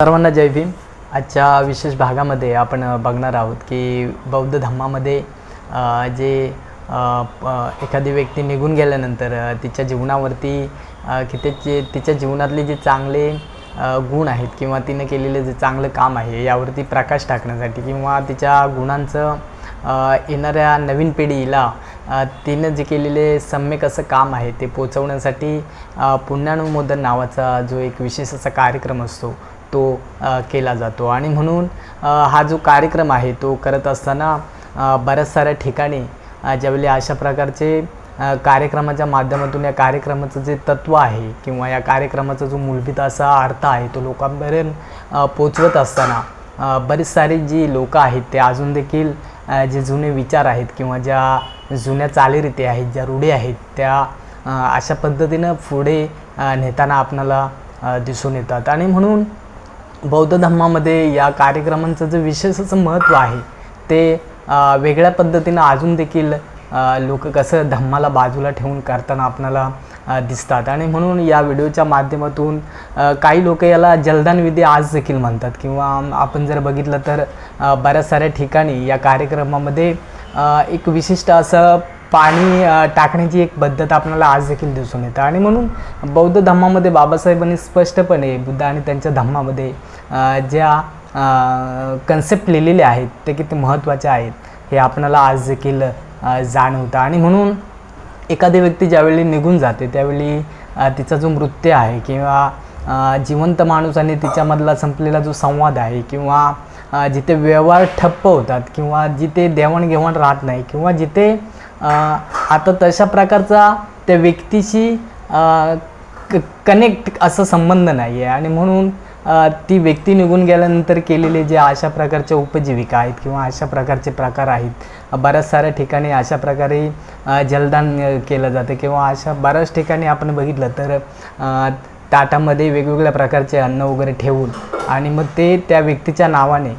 सर्वांना जय भीम. आजच्या विशेष भागामध्ये आपण बघणार आहोत की बौद्ध धम्मामध्ये जे एखादी व्यक्ती निघून गेल्यानंतर तिच्या जीवनावरती की त्याचे तिच्या जीवनातले जे चांगले गुण आहेत किंवा तिने केलेले जे चांगलं काम आहे यावरती प्रकाश टाकण्यासाठी किंवा तिच्या गुणांचं येणाऱ्या नवीन पिढीला तिनं जे केलेले सम्यक असं काम आहे ते पोचवण्यासाठी पुण्यानुमोदन नावाचा जो एक विशेष असा कार्यक्रम असतो तो केला जातो. आणि म्हणून हा जो कार्यक्रम आहे तो करत असताना बऱ्याच साऱ्या ठिकाणी ज्यावेळी अशा प्रकारचे कार्यक्रमाच्या माध्यमातून या कार्यक्रमाचं जे तत्त्व आहे किंवा या कार्यक्रमाचा जो मूलभूत असा अर्थ आहे तो लोकांपर्यंत पोचवत असताना बरीच सारी जी लोकं आहेत ते अजून देखील जे जुने विचार आहेत किंवा ज्या जुन्या चालीरीती आहेत ज्या रूढी आहेत त्या अशा पद्धतीनं पुढे नेताना आपणाला दिसून येतात. आणि म्हणून बौद्ध धर्मामध्ये या कार्यक्रमांचं जे विशेष असं महत्त्व आहे ते वेगळ्या पद्धतीनं अजून देखील लोक कसं धम्माला बाजूला ठेवून करताना आपणाला दिसतात. आणि म्हणून या व्हिडिओच्या माध्यमातून काही लोक याला जलदान विधी आज देखील म्हणतात किंवा आपण जर बघितलं तर बऱ्याच साऱ्या ठिकाणी या कार्यक्रमामध्ये एक विशिष्ट असं पाणी टाकण्याची एक पद्धत आपल्याला आज देखील दिसून येतं. आणि म्हणून बौद्ध धम्मामध्ये बाबासाहेबांनी स्पष्टपणे बुद्ध आणि त्यांच्या धम्मामध्ये ज्या कन्सेप्ट लिहिलेले आहेत ते किती महत्त्वाचे आहेत हे आपणाला आज देखील जाणवतं. आणि म्हणून एखादी व्यक्ती ज्यावेळी निघून जाते त्यावेळी तिचा जो मृत्यू आहे किंवा जिवंत माणूस आणि तिच्यामधला संपलेला जो संवाद आहे किंवा जिथे व्यवहार ठप्प होतात किंवा जिथे देवाणघेवाण राहत नाही किंवा जिथे आता तशा प्रकारचा त्या व्यक्तीशी कनेक्ट असा संबंध नाही आहे आणि म्हणून ती व्यक्ती निघून गेल्यानंतर केलेले जे अशा प्रकारच्या उपजीविका आहेत किंवा अशा प्रकारचे प्रकार आहेत बऱ्याच साऱ्या ठिकाणी अशा प्रकारे जलदान केलं जातं किंवा अशा बऱ्याच ठिकाणी आपण बघितलं तर ताटामध्ये वेगवेगळ्या प्रकारचे अन्न वगैरे ठेवून आणि मग ते त्या व्यक्तीच्या नावाने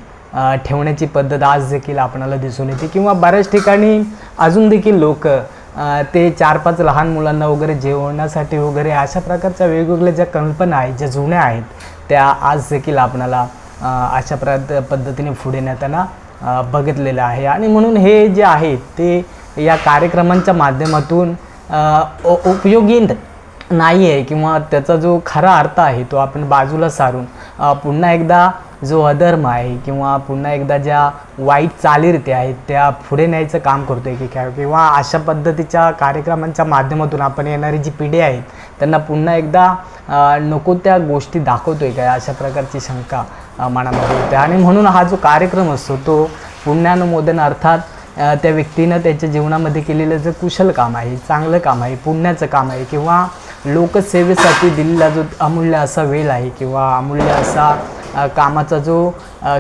ठेवण्याची पद्धत आज देखील आपणाला दिसून येते. किंवा बऱ्याच ठिकाणी अजून देखील लोक ते चार पाच लहान मुलांना वगैरे जेवणासाठी वगैरे अशा प्रकारच्या वेगवेगळ्या ज्या कल्पना आहेत ज्या जुन्या आहेत त्या आज देखील आपणाला अशा प्र पद्धतीने पुढे नेताना बघितलेलं आहे. आणि म्हणून हे जे आहे ते या कार्यक्रमांच्या माध्यमातून उपयोगी नाही आहे किंवा त्याचा जो खरा अर्थ आहे तो आपण बाजूला सारून पुन्हा एकदा जो अधर्म आहे किंवा पुन्हा एकदा ज्या वाईट चालीरीती आहेत त्या पुढे न्यायचं काम करतोय की काय किंवा अशा पद्धतीच्या कार्यक्रमांच्या माध्यमातून आपण येणारी जी पिढी आहेत त्यांना पुन्हा एकदा नको त्या गोष्टी दाखवतोय काय अशा प्रकारची शंका मनामध्ये होते आणि म्हणून हा जो कार्यक्रम असतो तो पुण्यानुमोदन अर्थात त्या व्यक्तीनं त्याच्या जीवनामध्ये केलेलं जे कुशल काम आहे चांगलं काम आहे पुण्याचं काम आहे किंवा लोकसेवेसाठी दिलेला जो अमूल्य असा वेळ आहे किंवा अमूल्य असा कामाचा जो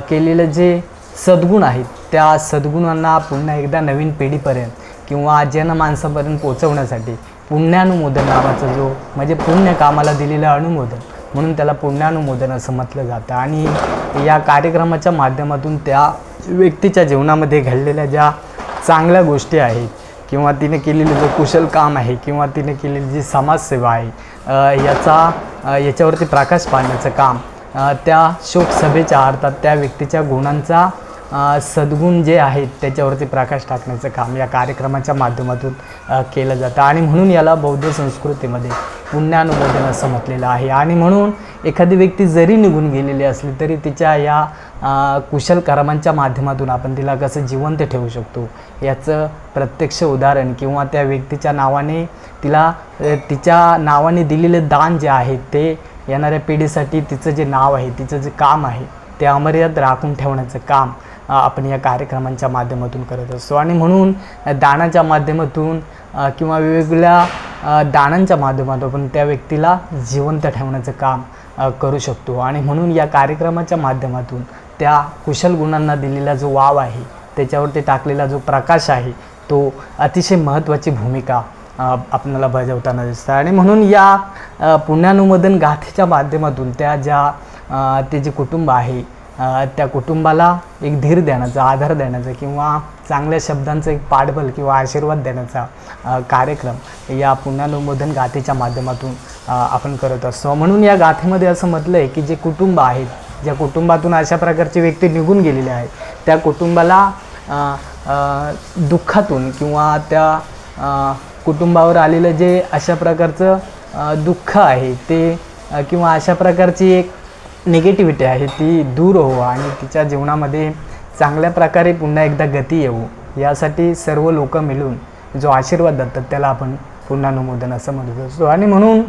केलेलं जे सद्गुण आहेत त्या सद्गुणांना पुन्हा एकदा नवीन पिढीपर्यंत किंवा जनमानसापर्यंत पोचवण्यासाठी पुण्यानुमोदन नावाचा जो म्हणजे पुण्य कामाला दिलेलं अनुमोदन म्हणून त्याला पुण्यानुमोदन असं म्हटलं जातं. आणि या कार्यक्रमाच्या माध्यमातून त्या व्यक्तीच्या जीवनामध्ये घडलेल्या ज्या चांगल्या गोष्टी आहेत किंवा तिने केलेलं जो कुशल काम आहे किंवा तिने केलेली जी समाजसेवा आहे याचा याच्यावरती प्रकाश पाडण्याचं काम त्या शोकसभेच्या अर्थात त्या व्यक्तीच्या गुणांचा सद्गुण जे आहेत त्याच्यावरती प्रकाश टाकण्याचं काम या कार्यक्रमाच्या माध्यमातून केलं जातं. आणि म्हणून याला बौद्ध संस्कृतीमध्ये पुण्यानुमोदन असं म्हटलेलं आहे. आणि म्हणून एखादी व्यक्ती जरी निघून गेलेली असली तरी तिच्या या कुशल कर्मांच्या माध्यमातून आपण तिला कसं जिवंत ठेवू शकतो याचं प्रत्यक्ष उदाहरण किंवा त्या व्यक्तीच्या नावाने तिला तिच्या नावाने दिलेले दान जे आहे ते येणाऱ्या पिढीसाठी तिचं जे नाव आहे तिचं जे काम आहे ते अमर्याद राखून ठेवण्याचं काम आपण या कार्यक्रमांच्या माध्यमातून करत असतो. आणि म्हणून दानाच्या माध्यमातून किंवा वेगवेगळ्या दानांच्या माध्यमातून आपण त्या व्यक्तीला जिवंत ठेवण्याचं काम करू शकतो. आणि म्हणून या कार्यक्रमाच्या माध्यमातून त्या कुशल गुणांना दिलेला जो वाव आहे त्याच्यावरती टाकलेला जो प्रकाश आहे तो अतिशय महत्त्वाची भूमिका आपल्याला बजावताना दिसतं आणि म्हणून या पुण्यानुमोदन गाथेच्या माध्यमातून त्या ज्या ते जे कुटुंब आहे त्या कुटुंबाला एक धीर देण्याचा आधार देण्याचा किंवा चांगल्या शब्दांचं एक पाठबल किंवा आशीर्वाद देण्याचा कार्यक्रम या पुण्यानुमोदन गाथेच्या माध्यमातून आपण करत असतो. म्हणून या गाथेमध्ये असं म्हटलं आहे की जे कुटुंब आहेत ज्या कुटुंबातून अशा प्रकारची व्यक्ती निघून गेलेली आहे त्या कुटुंबाला दुःखातून किंवा त्या कुटुंबावर आलेलं जे अशा प्रकारचं दुःख आहे ते किंवा अशा प्रकारची एक निगेटिव्हिटी आहे ती दूर हो आणि तिच्या जीवनामध्ये चांगल्या प्रकारे पुन्हा एकदा गती येऊ यासाठी सर्व लोक मिळून जो आशीर्वाद देतात त्याला आपण पुन्हा अनुमोदन असं म्हणत असतो आणि म्हणून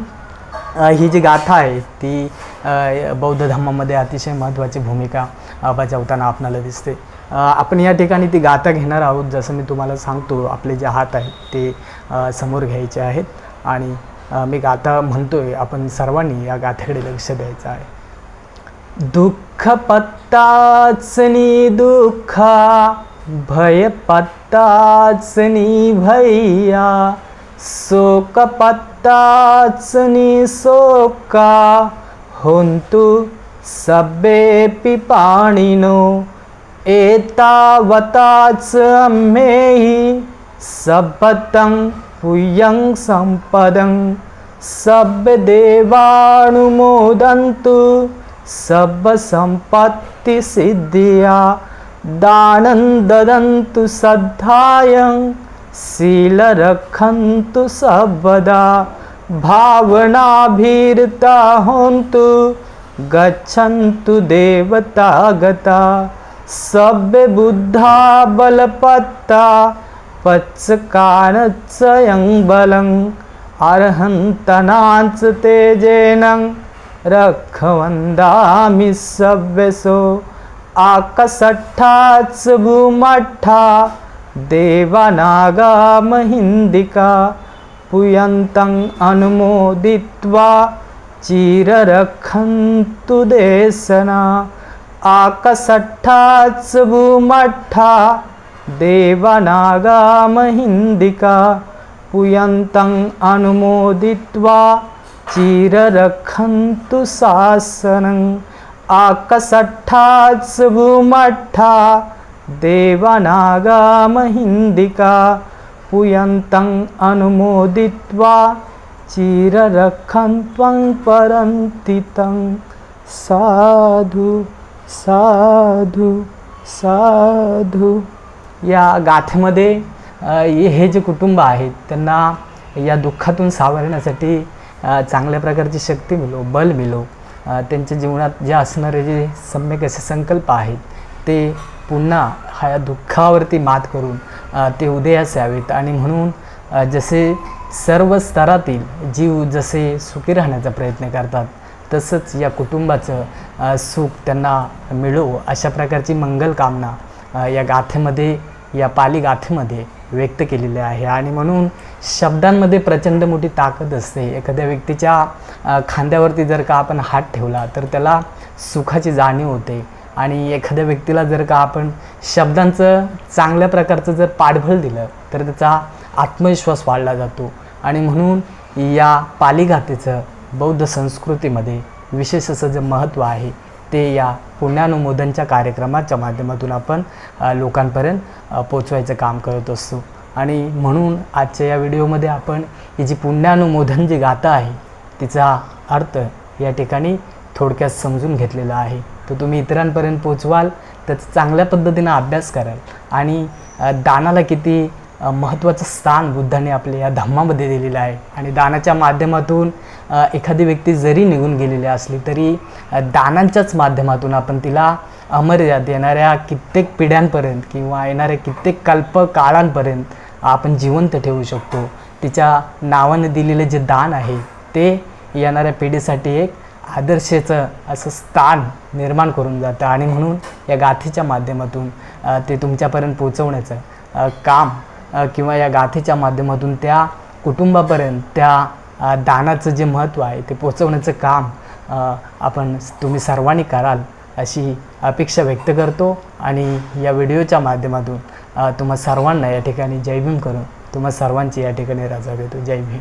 ही जी गाथा आहे ती बौद्ध धर्मामध्ये अतिशय महत्त्वाची भूमिका बजावताना आपणाला दिसते. आपण या ठिकाणी ती गाथा घेणार आहोत जसं मी तुम्हाला सांगतो आपले जे हात आहेत ते समोर घ्यायचे आहेत. आणि मी गाथा म्हणतोय आपण सर्वांनी या गाथेकडे लक्ष द्यायचं आहे. दुःख पत्ताचनी दुःखा भय पत्ताचनी भैया शोक पत्ताचनी शोका होंतु सब्बे पिपाणिनो ඒතාවතාත්ස මෙහි සබ්බතං පුයං සම්පදං සබ්බ දේවානුමෝදන්තු සබ්බ සම්පත්ති සිද්ධියා දානං දදන්තු සද්ධායං සීල රක්ඛන්තු සබ්බදා භාවනාභීරතා හොන්තු ගච්ඡන්තු දේවතාගතා सव्यबुद्धा बलपत्ता पत्सकानत्सयं बलं अर्हन्तनाच तेजेन रक्षवन्दामि सव्यसो आकषट्ठास् भूमट्ठा देवानागामहिन्दिका पुयन्तम् अनुमोदित्वा चिररक्षन्तु देशना ආකසට්ඨාත්ස බුමට්ඨා දේවනාගා මහින්దికා පුයන්තං අනුමෝදිත්වා චිර රක්ඛන්තු සාසනං ආකසට්ඨාත්ස බුමට්ඨා දේවනාගා මහින්దికා පුයන්තං අනුමෝදිත්වා චිර රක්ඛන්ත්වං පරන්තිතං සාදු साधू साधू. या गाथेमध्ये हे जे कुटुंब आहेत त्यांना या दुःखातून सावरण्यासाठी चांगल्या प्रकारची शक्ती मिळो बल मिळो त्यांच्या जीवनात जे असणारे जे सम्यक असे संकल्प आहेत ते पुन्हा ह्या दुःखावरती मात करून ते उदयास यावेत. आणि म्हणून जसे सर्व स्तरातील जीव जसे सुखी राहण्याचा प्रयत्न करतात तसंच या कुटुंबाचं सुख त्यांना मिळो अशा प्रकारची मंगल कामना या गाथेमध्ये या पाली गाथेमध्ये व्यक्त केलेले आहे. आणि म्हणून शब्दांमध्ये प्रचंड मोठी ताकद असते. एखाद्या व्यक्तीच्या खांद्यावरती जर का आपण हात ठेवला तर त्याला सुखाची जाणीव होते. आणि एखाद्या व्यक्तीला जर का आपण शब्दांचं चांगल्या प्रकारचं जर पाठबळ दिलं तर त्याचा आत्मविश्वास वाढला जातो. आणि म्हणून या पालीगाथेचं बौद्ध संस्कृतीमध्ये विशेष असं जे महत्त्व आहे ते या पुण्यानुमोदनच्या कार्यक्रमाच्या माध्यमातून आपण लोकांपर्यंत पोचवायचं काम करत असतो. आणि म्हणून आजच्या या व्हिडिओमध्ये आपण ही जी पुण्यानुमोदन जी गाथा आहे तिचा अर्थ या ठिकाणी थोडक्यात समजून घेतलेला आहे. तर तुम्ही इतरांपर्यंत पोचवाल तर चांगल्या पद्धतीनं अभ्यास कराल. आणि दानाला किती महत्त्वाचं स्थान बुद्धाने आपल्या या धम्मामध्ये दिलेलं आहे. आणि दानाच्या माध्यमातून एखादी व्यक्ती जरी निघून गेलेली असली तरी दानांच्याच माध्यमातून आपण तिला अमर्याद येणाऱ्या कित्येक पिढ्यांपर्यंत किंवा येणाऱ्या कित्येक कल्प काळांपर्यंत आपण जिवंत ठेवू शकतो. तिच्या नावाने दिलेलं जे दान आहे ते येणाऱ्या पिढीसाठी एक आदर्शेचं असं स्थान निर्माण करून जातं. आणि म्हणून या गाथेच्या माध्यमातून ते तुमच्यापर्यंत पोचवण्याचं काम किंवा या गाथेच्या माध्यमातून त्या कुटुंबापर्यंत त्या दानाचं जे महत्त्व आहे ते पोचवण्याचं काम आपण तुम्ही सर्वांनी कराल अशी अपेक्षा व्यक्त करतो. आणि या व्हिडिओच्या माध्यमातून तुम्हा सर्वांना या ठिकाणी जय भीम करून तुम्हा सर्वांची या ठिकाणी रजा देतो. जय भीम.